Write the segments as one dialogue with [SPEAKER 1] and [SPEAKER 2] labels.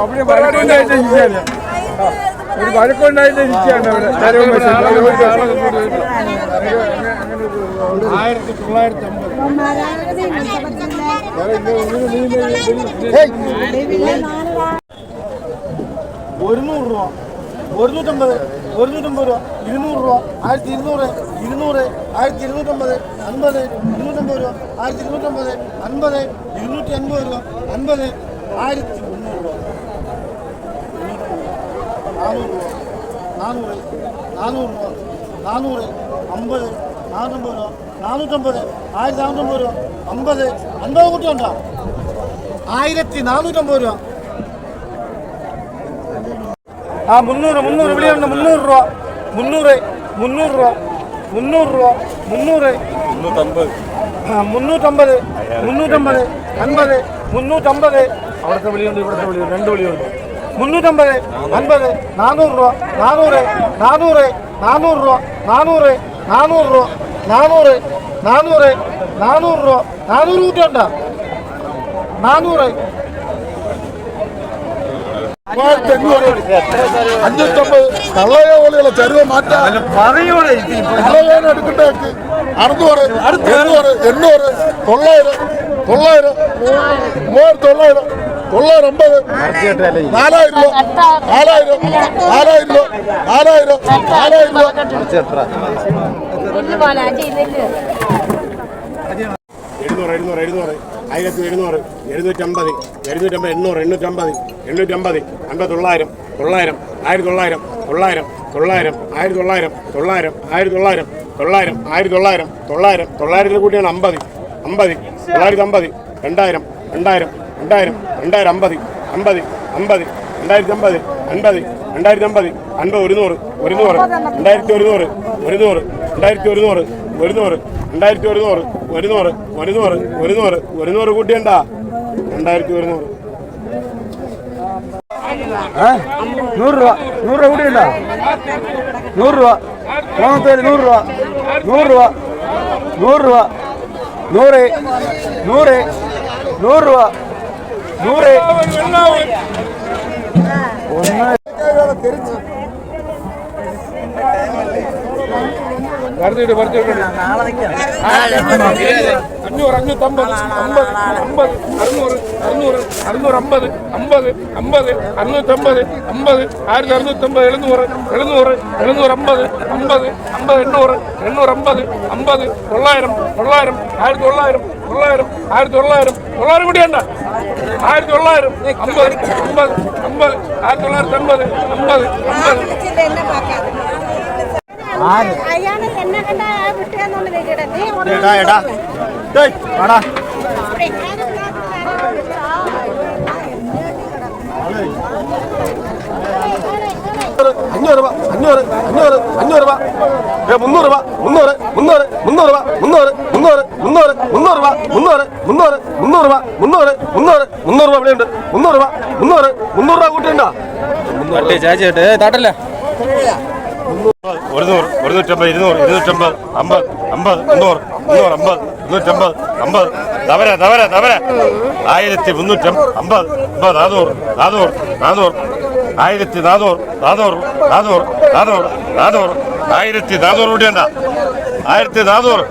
[SPEAKER 1] അവിടെ പറയാൻ ഒരു വഴക്കുണ്ടായിട്ട് ഇരിക്കുകയാണ് അവിടെ. ആയിരത്തി തൊള്ളായിരത്തി അമ്പത്
[SPEAKER 2] ഒരുന്നൂറ് രൂപ ഒരുന്നൂറ്റമ്പത് ഒരുന്നൂറ്റമ്പത് രൂപ ഇരുന്നൂറ് രൂപ ആയിരത്തി ഇരുന്നൂറ് ഇരുന്നൂറ് ആയിരത്തി ഇരുന്നൂറ്റമ്പത് അൻപത് ഇരുന്നൂറ്റമ്പത് രൂപ ആയിരത്തി ഇരുന്നൂറ്റമ്പത് അൻപത് ഇരുന്നൂറ്റി അൻപത് രൂപ അൻപത് ആയിരത്തി മുന്നൂറ് രൂപ നാനൂറ് രൂപ. നാനൂറ് നാനൂറ് രൂപ നാനൂറ് അമ്പത് നാനൂറ്റമ്പത് രൂപ നാനൂറ്റമ്പത് ആയിരത്തി നാനൂറ്റമ്പത് രൂപ അമ്പത് അൻപത് കുട്ടിയുണ്ടോ ആയിരത്തി നാനൂറ്റമ്പത് രൂപ ആ മുന്നൂറ് മുന്നൂറ് വിളിയുണ്ട് മുന്നൂറ് രൂപ. മുന്നൂറ് മുന്നൂറ് രൂപ. മുന്നൂറ് രൂപ മുന്നൂറ്.
[SPEAKER 1] മുന്നൂറ്റമ്പത്.
[SPEAKER 2] മുന്നൂറ്റമ്പത് മുന്നൂറ്റമ്പത് അൻപത് മുന്നൂറ്റമ്പത്. അവിടുത്തെ വിളിയുണ്ട് ഇവിടുത്തെ വിളിയുണ്ട്. രണ്ട് വിളിയുണ്ട്. മുന്നൂറ്റമ്പത് അൻപത് നാനൂറ് രൂപ നാനൂറ് നാനൂറ് നാനൂറ് രൂപ നാനൂറ് നാനൂറ് രൂപ നാനൂറ് നാനൂറ് നാനൂറ് രൂപ നാനൂറ് കൂട്ടിയുണ്ടോ നാനൂറ്.
[SPEAKER 3] അഞ്ഞൂറ്റമ്പത്. കള്ളയ പോലെയുള്ള ചെറുത മാറ്റാൻ. കള്ളയേനെ എടുക്കട്ടേക്ക് അറുന്നൂറ് എണ്ണൂറ് തൊള്ളായിരം തൊള്ളായിരം തൊള്ളായിരം. തൊള്ളായിരം അമ്പത്. നാലായിരം രൂപ. നാലായിരം. നാലായിരം രൂപ. നാലായിരം. നാലായിരം രൂപ.
[SPEAKER 4] എഴുന്നൂറ് എഴുന്നൂറ് എഴുന്നൂറ്. ആയിരത്തി എഴുന്നൂറ് എഴുന്നൂറ്റമ്പത് എഴുന്നൂറ്റമ്പത് എണ്ണൂറ് എണ്ണൂറ്റമ്പത് എണ്ണൂറ്റമ്പത് അൻപത് തൊള്ളായിരം തൊള്ളായിരം ആയിരത്തി തൊള്ളായിരം തൊള്ളായിരം തൊള്ളായിരം ആയിരത്തി തൊള്ളായിരം തൊള്ളായിരം ആയിരത്തി തൊള്ളായിരം തൊള്ളായിരം ആയിരത്തി തൊള്ളായിരം തൊള്ളായിരം തൊള്ളായിരത്തിൽ കൂട്ടിയാണ് അമ്പത്. അമ്പത് തൊള്ളായിരത്തി അമ്പത് രണ്ടായിരം രണ്ടായിരം രണ്ടായിരം രണ്ടായിരം അമ്പത് അമ്പത് അമ്പത് രണ്ടായിരത്തി അമ്പത് അൻപത് രണ്ടായിരത്തി അമ്പത് അൻപത് ഒരുന്നൂറ് ഒരുന്നൂറ് രണ്ടായിരത്തി ഒരുന്നൂറ് ഒരുന്നൂറ് രണ്ടായിരത്തി ഒരുന്നൂറ് ഒരുന്നൂറ് രണ്ടായിരത്തി ഒരുന്നൂറ് ഒരുന്നൂറ് ഒരുന്നൂറ് ഒരുന്നൂറ് ഒരുന്നൂറ് കൂട്ടിയണ്ട രണ്ടായിരത്തി ഒരുന്നൂറ്.
[SPEAKER 2] നൂറ് രൂപ നൂറ് രൂപ കൂടിയുണ്ടോ നൂറ് രൂപ മൂന്നത്തേര് നൂറ് രൂപ നൂറ് രൂപ നൂറ് രൂപ നൂറ് നൂറ് നൂറ് രൂപ നൂറ്.
[SPEAKER 1] പറഞ്ഞിട്ട് പറഞ്ഞിട്ട് അഞ്ഞൂറ് അഞ്ഞൂറ്റമ്പത് അമ്പത് അമ്പത് അറുന്നൂറ് അറുന്നൂറ് അറുന്നൂറ് അമ്പത് അമ്പത് അമ്പത് അറുന്നൂറ്റമ്പത് അമ്പത് ആയിരത്തി അറുന്നൂറ്റമ്പത് എഴുന്നൂറ് എഴുന്നൂറ് എഴുന്നൂറ് അമ്പത് അമ്പത് അമ്പത് എണ്ണൂറ് എണ്ണൂറ് അമ്പത് അമ്പത് തൊള്ളായിരം തൊള്ളായിരം ആയിരത്തി തൊള്ളായിരം തൊള്ളായിരം ആയിരത്തി തൊള്ളായിരം തൊള്ളായിരം കൂടിയണ്ട ആയിരത്തി തൊള്ളായിരം. അമ്പത്. അമ്പത്. അമ്പത്. ആയിരത്തി തൊള്ളായിരത്തി അമ്പത്. അമ്പത്.
[SPEAKER 3] അഞ്ഞൂറ് രൂപ അഞ്ഞൂറ് അഞ്ഞൂറ് അഞ്ഞൂറ് രൂപ. മുന്നൂറ് രൂപ മുന്നൂറ് മുന്നൂറ് മുന്നൂറ് മുന്നൂറ് രൂപ മുന്നൂറ് മുന്നൂറ് മുന്നൂറ് രൂപ മുന്നൂറ് മുന്നൂറ് മുന്നൂറ് രൂപ ഇവിടെയുണ്ട്. മുന്നൂറ് രൂപ മുന്നൂറ് മുന്നൂറ് രൂപ കൂട്ടിയുണ്ടോ
[SPEAKER 2] ചേച്ചേട്ടെ തട്ടല്ലേ?
[SPEAKER 4] ഒരുന്നൂറ് ഒരുന്നൂറ്റമ്പത് ഇരുന്നൂറ് ഇരുന്നൂറ്റമ്പത് അമ്പത് അമ്പത് മുന്നൂറ് മുന്നൂറ് അമ്പത് മുന്നൂറ്റമ്പത് അമ്പത്. തവര തവര തവര. ആയിരത്തി മുന്നൂറ്റമ്പത് അമ്പത് അമ്പത് നാനൂറ് നാനൂറ് നാനൂറ്. ആയിരത്തി നാനൂറ് നാനൂറ് നാനൂറ് നാനൂറ് നാനൂറ്. ആയിരത്തി നാനൂറ് കൂടിയണ്ട ആയിരത്തി നാനൂറ്.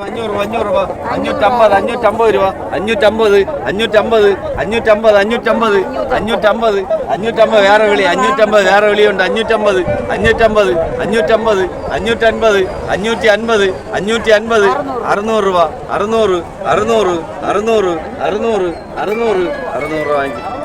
[SPEAKER 2] അഞ്ഞൂറ് അഞ്ഞൂറ് രൂപ അഞ്ഞൂറ്റമ്പത് രൂപ അഞ്ഞൂറ്റമ്പത് അഞ്ഞൂറ്റമ്പത് അഞ്ഞൂറ്റമ്പത് അഞ്ഞൂറ്റമ്പത് അഞ്ഞൂറ്റമ്പത് അഞ്ഞൂറ്റമ്പത് വേറെ വിളി അഞ്ഞൂറ്റമ്പത് വേറെ വിളിയുണ്ട് അഞ്ഞൂറ്റമ്പത് അഞ്ഞൂറ്റമ്പത് അഞ്ഞൂറ്റമ്പത് അഞ്ഞൂറ്റൻപത് അഞ്ഞൂറ്റി അൻപത് അഞ്ഞൂറ്റി അൻപത് അറുന്നൂറ് രൂപ അറുന്നൂറ് അറുന്നൂറ് അറുന്നൂറ് അറുന്നൂറ് അറുന്നൂറ് അറുന്നൂറ് രൂപ വാങ്ങിക്കും